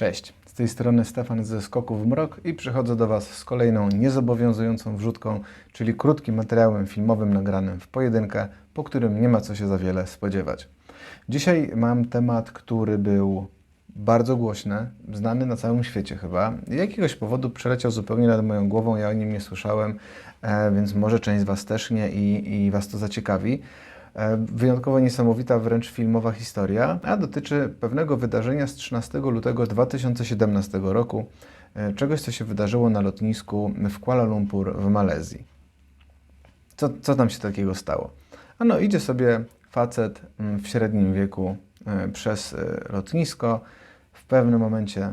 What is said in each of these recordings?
Cześć, z tej strony Stefan ze Skoków w Mrok i przychodzę do Was z kolejną niezobowiązującą wrzutką, czyli krótkim materiałem filmowym nagranym w pojedynkę, po którym nie ma co się za wiele spodziewać. Dzisiaj mam temat, który był bardzo głośny, znany na całym świecie chyba. Z jakiegoś powodu przeleciał zupełnie nad moją głową, ja o nim nie słyszałem, e, więc może część z Was też nie i, i Was to zaciekawi. E, Wyjątkowo niesamowita, wręcz filmowa historia, a dotyczy pewnego wydarzenia z 13 lutego 2017 roku, e, czegoś, co się wydarzyło na lotnisku w Kuala Lumpur w Malezji. Co, co tam się takiego stało? Ano, idzie sobie facet mm, w średnim wieku e, przez lotnisko. W pewnym momencie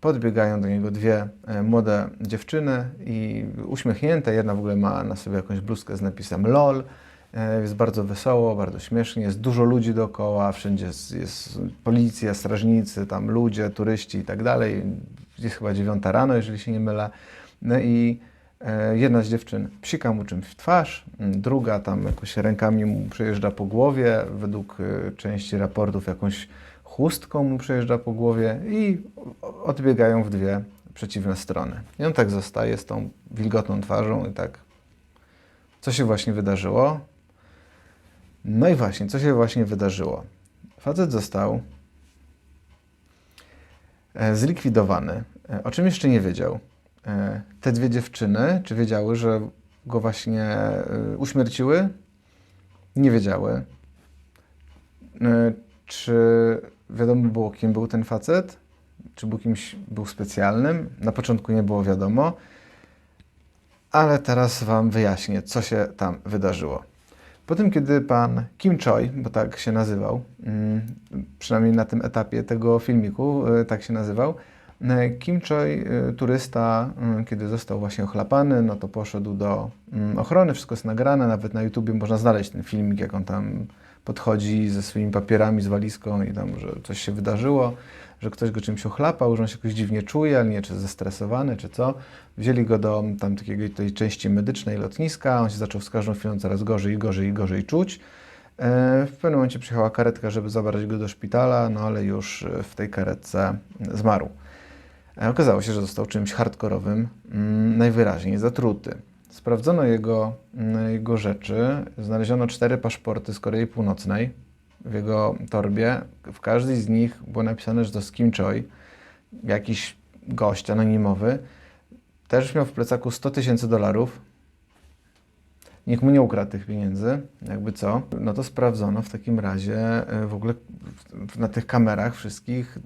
podbiegają do niego dwie młode dziewczyny i uśmiechnięte. Jedna w ogóle ma na sobie jakąś bluzkę z napisem LOL. E, Jest bardzo wesoło, bardzo śmiesznie, jest dużo ludzi dookoła, wszędzie jest, jest policja, strażnicy, tam ludzie, turyści i tak dalej. Jest chyba dziewiąta rano, jeżeli się nie mylę. No i e, jedna z dziewczyn psika mu czymś w twarz, m, druga tam jakoś rękami mu przejeżdża po głowie, według e, części raportów jakąś chustką mu przejeżdża po głowie i odbiegają w dwie przeciwne strony. I on tak zostaje z tą wilgotną twarzą i tak co się właśnie wydarzyło? No i właśnie, co się właśnie wydarzyło? Facet został e, zlikwidowany. E, O czym jeszcze nie wiedział? E, Te dwie dziewczyny, czy wiedziały, że go właśnie uśmierciły? Nie wiedziały. Czy wiadomo było, kim był ten facet? Czy był kimś był specjalnym? Na początku nie było wiadomo. Ale teraz Wam wyjaśnię, co się tam wydarzyło. Po tym, kiedy pan Kim Choi, bo tak się nazywał, mm, przynajmniej na tym etapie tego filmiku, y, tak się nazywał, y, Kim Choi, y, turysta, y, kiedy został właśnie ochlapany, no to poszedł do mm, ochrony, wszystko jest nagrane, nawet na YouTubie można znaleźć ten filmik, jak on tam podchodzi ze swoimi papierami, z walizką i tam, że coś się wydarzyło, że ktoś go czymś ochlapał, że on się jakoś dziwnie czuje, ale nie czy zestresowany, czy co. Wzięli go do tam takiej tej części medycznej lotniska, on się zaczął z każdą chwilą coraz gorzej i gorzej i gorzej czuć. E, W pewnym momencie przyjechała karetka, żeby zabrać go do szpitala, no ale już e, w tej karetce zmarł. E, Okazało się, że został czymś hardkorowym, mm, najwyraźniej zatruty. Sprawdzono jego, mm, jego rzeczy, znaleziono cztery paszporty z Korei Północnej w jego torbie. W każdej z nich było napisane, że to z Kim Choi, jakiś gość anonimowy. Też miał w plecaku 100 tysięcy dolarów. Nikt mu nie ukradł tych pieniędzy, jakby co. No to sprawdzono w takim razie e, w ogóle na tych kamerach wszystkich,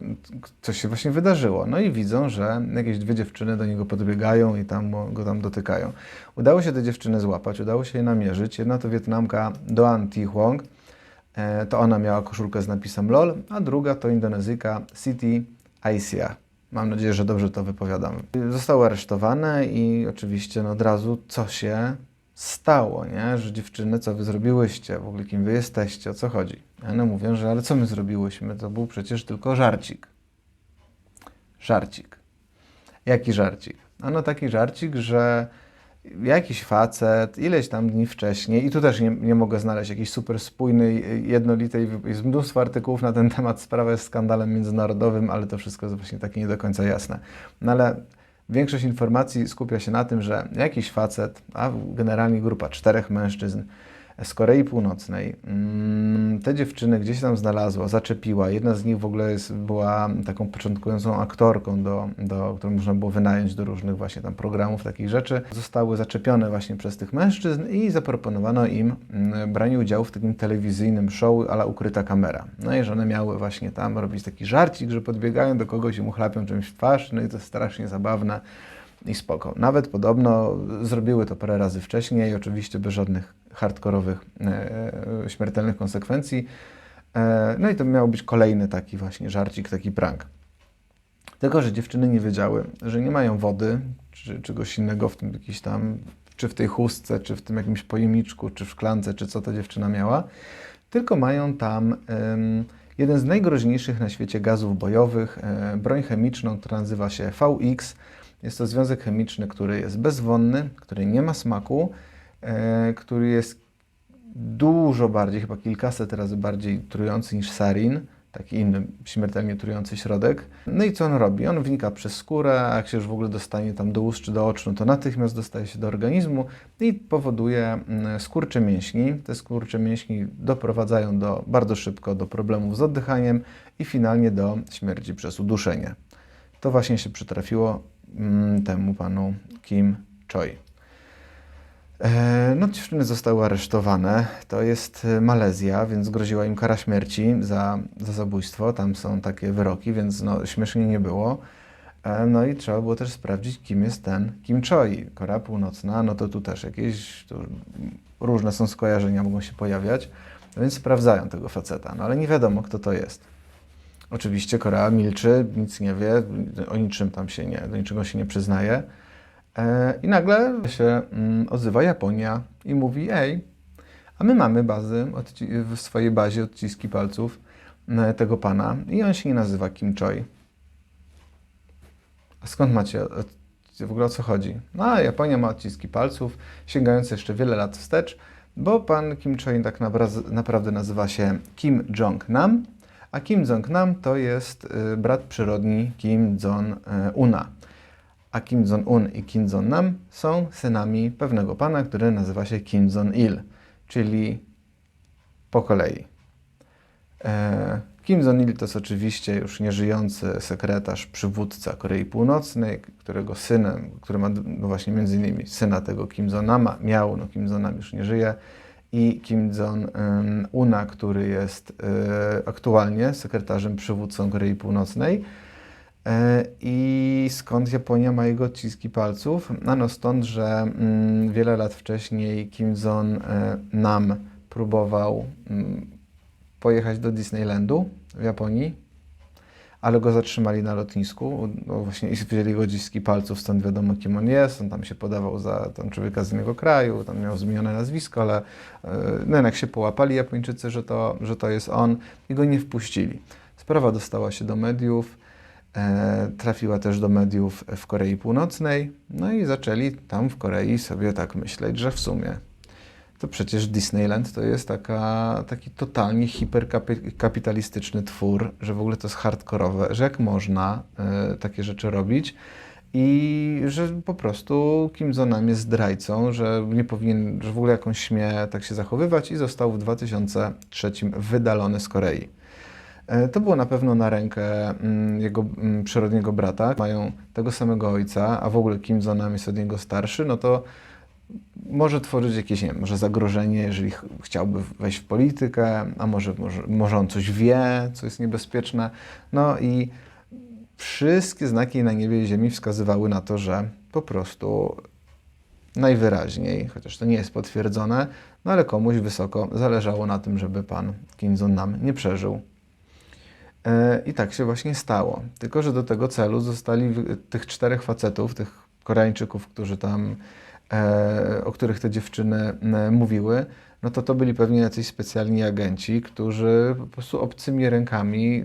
co się właśnie wydarzyło. No i widzą, że jakieś dwie dziewczyny do niego podbiegają i tam go tam dotykają. Udało się te dziewczyny złapać, udało się je namierzyć. Jedna to Wietnamka Doan Thi Huong, E, to ona miała koszulkę z napisem LOL, a druga to Indonezyjka Siti Aisyah. Mam nadzieję, że dobrze to wypowiadam. Zostały aresztowane i oczywiście no, od razu co się stało, nie? Że dziewczyny, co wy zrobiłyście, w ogóle kim wy jesteście, o co chodzi? A One mówią, że ale co my zrobiłyśmy? To był przecież tylko żarcik. Żarcik. Jaki żarcik? Ano taki żarcik, że jakiś facet ileś tam dni wcześniej, i tu też nie, nie mogę znaleźć jakiejś super spójnej, jednolitej, jest mnóstwo artykułów na ten temat, sprawa jest skandalem międzynarodowym, ale to wszystko jest właśnie takie nie do końca jasne. No ale większość informacji skupia się na tym, że jakiś facet, a generalnie grupa czterech mężczyzn z Korei Północnej, mm, te dziewczyny gdzieś tam znalazła, zaczepiła. Jedna z nich w ogóle jest, była taką początkującą aktorką, do, do, którą można było wynająć do różnych właśnie tam programów, takich rzeczy. Zostały zaczepione właśnie przez tych mężczyzn i zaproponowano im mm, branie udziału w takim telewizyjnym show, ale ukryta kamera. No i że one miały właśnie tam robić taki żarcik, że podbiegają do kogoś i mu chlapią czymś w twarz, no i to strasznie zabawne i spoko. Nawet podobno zrobiły to parę razy wcześniej, oczywiście bez żadnych hardkorowych, e, śmiertelnych konsekwencji. E, no i to miał być kolejny taki właśnie żarcik, taki prank. Tylko, że dziewczyny nie wiedziały, że nie mają wody, czy czegoś innego w tym jakiś tam, czy w tej chustce, czy w tym jakimś pojemniczku, czy w szklance, czy co ta dziewczyna miała, tylko mają tam em, jeden z najgroźniejszych na świecie gazów bojowych, e, broń chemiczną, która nazywa się VX. Jest to związek chemiczny, który jest bezwonny, który nie ma smaku, e, który jest dużo bardziej, chyba kilkaset razy bardziej trujący niż sarin. taki inny śmiertelnie trujący środek. No i co on robi? On wnika przez skórę, a jak się już w ogóle dostanie tam do ust czy do oczu, no to natychmiast dostaje się do organizmu i powoduje mm, skurcze mięśni. Te skurcze mięśni doprowadzają do, bardzo szybko do problemów z oddychaniem i finalnie do śmierci przez uduszenie. To właśnie się przytrafiło temu panu Kim Choi. E, No, dziewczyny zostały aresztowane. To jest e, Malezja, więc groziła im kara śmierci za, za zabójstwo. Tam są takie wyroki, więc no, śmiesznie nie było. E, No i trzeba było też sprawdzić, kim jest ten Kim Choi. Korea Północna, no to tu też jakieś tu różne są skojarzenia, mogą się pojawiać. No więc sprawdzają tego faceta, no ale nie wiadomo, kto to jest. Oczywiście Korea milczy, nic nie wie, o niczym tam się nie, do niczego się nie przyznaje. E, I nagle się mm, odzywa Japonia i mówi: Ej, a my mamy bazy, w swojej bazie odciski palców e, tego pana i on się nie nazywa Kim Choi. A skąd macie? W ogóle o co chodzi? No, a Japonia ma odciski palców sięgające jeszcze wiele lat wstecz, bo pan Kim Choi tak napra- naprawdę nazywa się Kim Jong-nam, a Kim Jong-nam to jest y, brat przyrodni Kim Jong-una. A Kim Jong-un i Kim Jong-nam są synami pewnego pana, który nazywa się Kim Jong-il, czyli po kolei. E, Kim Jong-il to jest oczywiście już nieżyjący sekretarz, przywódca Korei Północnej, którego synem, który ma no właśnie między innymi syna tego Kim Jong-nama, miał, no Kim Jong-nam już nie żyje, i Kim Jong-una, który jest e, aktualnie sekretarzem przywódcą Korei Północnej. E, I skąd Japonia ma jego odciski palców? Ano stąd, że mm, wiele lat wcześniej Kim Jong-nam próbował mm, pojechać do Disneylandu w Japonii, ale go zatrzymali na lotnisku. No właśnie i wzięli go palców, stąd wiadomo kim on jest. On tam się podawał za tam człowieka z innego kraju, tam miał zmienione nazwisko, ale e, no jednak się połapali Japończycy, że to, że to jest on i go nie wpuścili. Sprawa dostała się do mediów. E, trafiła też do mediów w Korei Północnej, no i zaczęli tam w Korei sobie tak myśleć, że w sumie to przecież Disneyland to jest taka, taki totalnie hiperkapitalistyczny twór, że w ogóle to jest hardkorowe, że jak można e, takie rzeczy robić i że po prostu Kim Jong-nam jest zdrajcą, że nie powinien, że w ogóle jakąś śmie tak się zachowywać i został w 2003 wydalony z Korei. E, To było na pewno na rękę mm, jego mm, przyrodniego brata. Mają tego samego ojca, a w ogóle Kim Jong-nam jest od niego starszy, no to może tworzyć jakieś, nie wiem, może zagrożenie, jeżeli ch chciałby wejść w politykę, a może, może, może on coś wie, co jest niebezpieczne. No i wszystkie znaki na niebie i ziemi wskazywały na to, że po prostu najwyraźniej, chociaż to nie jest potwierdzone, no ale komuś wysoko zależało na tym, żeby pan Kim Jong-nam nie przeżył. E, I tak się właśnie stało. Tylko, że do tego celu zostali tych czterech facetów, tych Koreańczyków, którzy tam, o których te dziewczyny e, mówiły, no to to byli pewnie jacyś specjalni agenci, którzy po prostu obcymi rękami,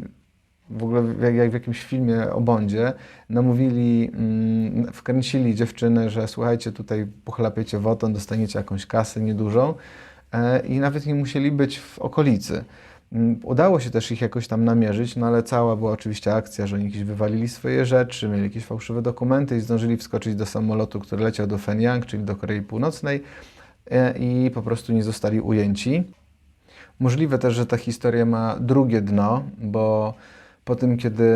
w ogóle jak, w jakimś filmie o Bondzie, namówili, mm, wkręcili dziewczyny, że słuchajcie, tutaj pochlapiecie wodą, dostaniecie jakąś kasę niedużą e, i nawet nie musieli być w okolicy. Mm, Udało się też ich jakoś tam namierzyć, no ale cała była oczywiście akcja, że oni gdzieś wywalili swoje rzeczy, mieli jakieś fałszywe dokumenty i zdążyli wskoczyć do samolotu, który leciał do Fenyang, czyli do Korei Północnej e, i po prostu nie zostali ujęci. Możliwe też, że ta historia ma drugie dno, bo po tym, kiedy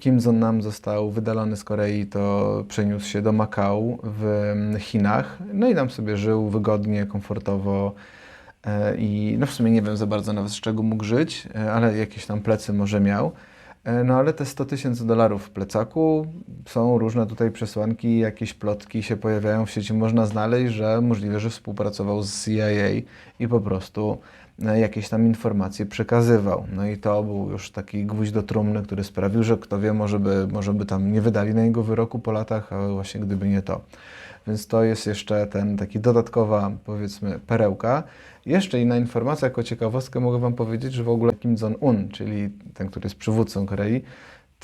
Kim Jong-nam został wydalony z Korei, to przeniósł się do Makau w Chinach. No i tam sobie żył wygodnie, komfortowo. E, I no w sumie nie wiem za bardzo nawet z czego mógł żyć, e, ale jakieś tam plecy może miał. E, No ale te 100 tysięcy dolarów w plecaku, są różne tutaj przesłanki, jakieś plotki się pojawiają w sieci, można znaleźć, że możliwe, że współpracował z CIA i po prostu jakieś tam informacje przekazywał. No i to był już taki gwóźdź do trumny, który sprawił, że kto wie, może by, może by tam nie wydali na niego wyroku po latach, a właśnie gdyby nie to. Więc to jest jeszcze ten taki dodatkowa, powiedzmy, perełka. Jeszcze inna informacja, jako ciekawostkę mogę Wam powiedzieć, że w ogóle Kim Jong-un, czyli ten, który jest przywódcą Korei,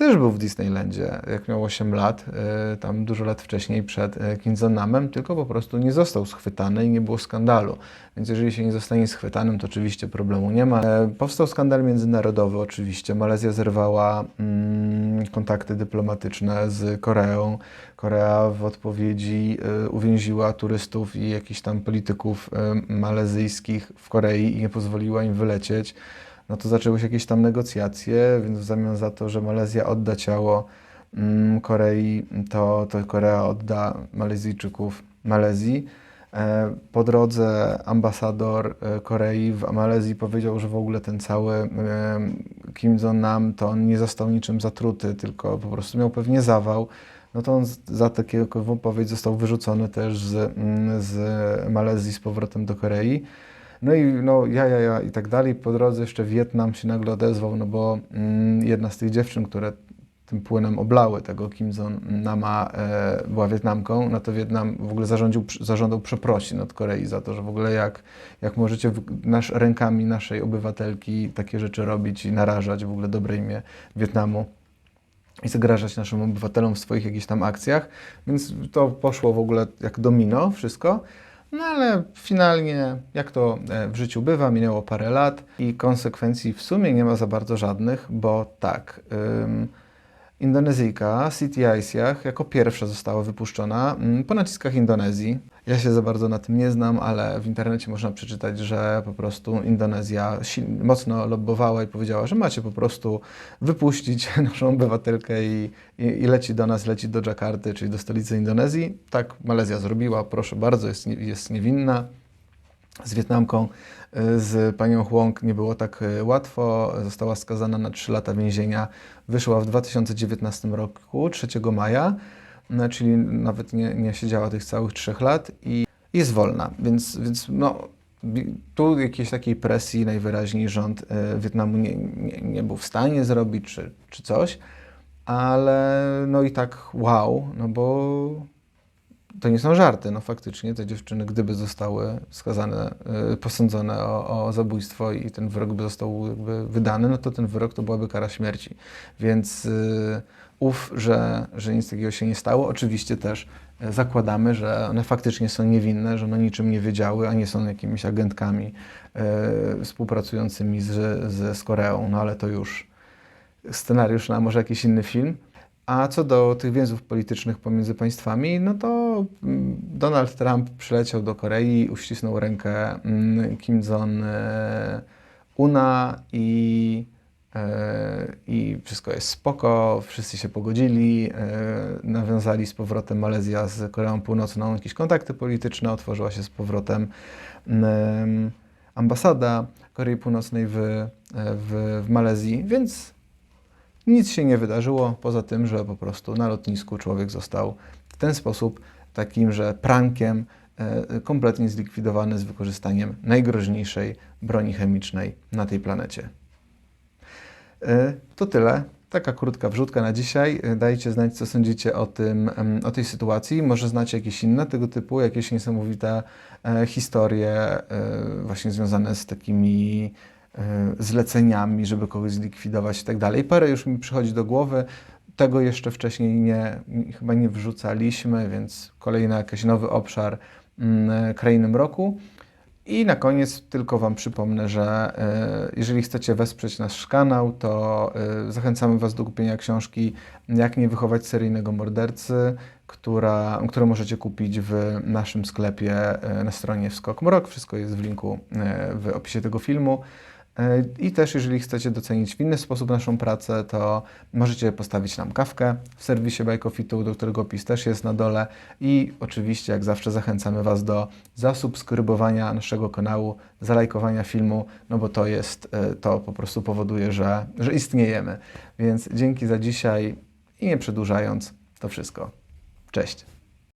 też był w Disneylandzie, jak miał 8 lat, y, tam dużo lat wcześniej przed y, Kim Jong-namem, tylko po prostu nie został schwytany i nie było skandalu. Więc jeżeli się nie zostanie schwytanym, to oczywiście problemu nie ma. E, Powstał skandal międzynarodowy oczywiście. Malezja zerwała mm, kontakty dyplomatyczne z Koreą. Korea w odpowiedzi y, uwięziła turystów i jakichś tam polityków malezyjskich w Korei i nie pozwoliła im wylecieć no to zaczęły się jakieś tam negocjacje, więc w zamian za to, że Malezja odda ciało mm, Korei, to, to Korea odda Malezyjczyków Malezji. E, Po drodze ambasador e, Korei w Malezji powiedział, że w ogóle ten cały e, Kim Jong-nam to on nie został niczym zatruty, tylko po prostu miał pewnie zawał. No to on za taką wypowiedź został wyrzucony też z, mm, z Malezji z powrotem do Korei. No i no, ja, ja, ja i tak dalej. Po drodze jeszcze Wietnam się nagle odezwał, no bo mm, jedna z tych dziewczyn, które tym płynem oblały tego Kim Jong-nama, e, była Wietnamką, no to Wietnam w ogóle zarządził, zażądał przeprosin od Korei za to, że w ogóle jak, jak możecie w, nasz, rękami naszej obywatelki takie rzeczy robić i narażać w ogóle dobre imię Wietnamu i zagrażać naszym obywatelom w swoich jakichś tam akcjach, więc to poszło w ogóle jak domino wszystko. No ale finalnie, jak to e, w życiu bywa, minęło parę lat i konsekwencji w sumie nie ma za bardzo żadnych, bo tak, ym, Indonezyjka Siti Aisyah jako pierwsza została wypuszczona mm, po naciskach Indonezji. Ja się za bardzo na tym nie znam, ale w internecie można przeczytać, że po prostu Indonezja mocno lobbowała i powiedziała, że macie po prostu wypuścić naszą obywatelkę i, i, i leci do nas, leci do Dżakarty, czyli do stolicy Indonezji. Tak Malezja zrobiła, proszę bardzo, jest, jest niewinna z Wietnamką, y, z panią Huong nie było tak y, łatwo. Została skazana na 3 lata więzienia. Wyszła w 2019 roku, 3 maja, czyli nawet nie, nie siedziała tych całych 3 lat i jest wolna. Więc, więc no, tu jakiejś takiej presji najwyraźniej rząd y, Wietnamu nie, nie, nie był w stanie zrobić czy, czy coś, ale no i tak wow, no bo to nie są żarty. No faktycznie te dziewczyny, gdyby zostały skazane, y, posądzone o, o zabójstwo i ten wyrok by został wydany, no to ten wyrok to byłaby kara śmierci. Więc y, ów, że, że nic takiego się nie stało. Oczywiście też y, zakładamy, że one faktycznie są niewinne, że one niczym nie wiedziały, a nie są jakimiś agentkami y, współpracującymi z, z, z Koreą. No ale to już scenariusz na może jakiś inny film. A co do tych więzów politycznych pomiędzy państwami, no to mm, Donald Trump przyleciał do Korei, uścisnął rękę mm, Kim Jong-una i, e, i wszystko jest spoko, wszyscy się pogodzili, e, nawiązali z powrotem Malezja z Koreą Północną jakieś kontakty polityczne, otworzyła się z powrotem mm, ambasada Korei Północnej w, e, w, w Malezji, więc nic się nie wydarzyło, poza tym, że po prostu na lotnisku człowiek został w ten sposób takim, że prankiem e, kompletnie zlikwidowany z wykorzystaniem najgroźniejszej broni chemicznej na tej planecie. E, To tyle. Taka krótka wrzutka na dzisiaj. E, Dajcie znać, co sądzicie o, tym, em, o tej sytuacji. Może znacie jakieś inne tego typu, jakieś niesamowite historie właśnie związane z takimi zleceniami, żeby kogoś zlikwidować i tak dalej. Parę już mi przychodzi do głowy. Tego jeszcze wcześniej nie, chyba nie wrzucaliśmy, więc kolejny jakiś nowy obszar mm, krainy mroku. I na koniec tylko Wam przypomnę, że e, jeżeli chcecie wesprzeć nasz kanał, to e, zachęcamy Was do kupienia książki Jak nie wychować seryjnego mordercy, która, którą możecie kupić w naszym sklepie e, na stronie Wskok Mrok. Wszystko jest w linku e, w opisie tego filmu. I też, jeżeli chcecie docenić w inny sposób naszą pracę, to możecie postawić nam kawkę w serwisie Bajkofitu, do którego opis też jest na dole. I oczywiście, jak zawsze, zachęcamy Was do zasubskrybowania naszego kanału, zalajkowania filmu, no bo to jest, e, to po prostu powoduje, że, że istniejemy. Więc dzięki za dzisiaj i nie przedłużając, to wszystko. Cześć.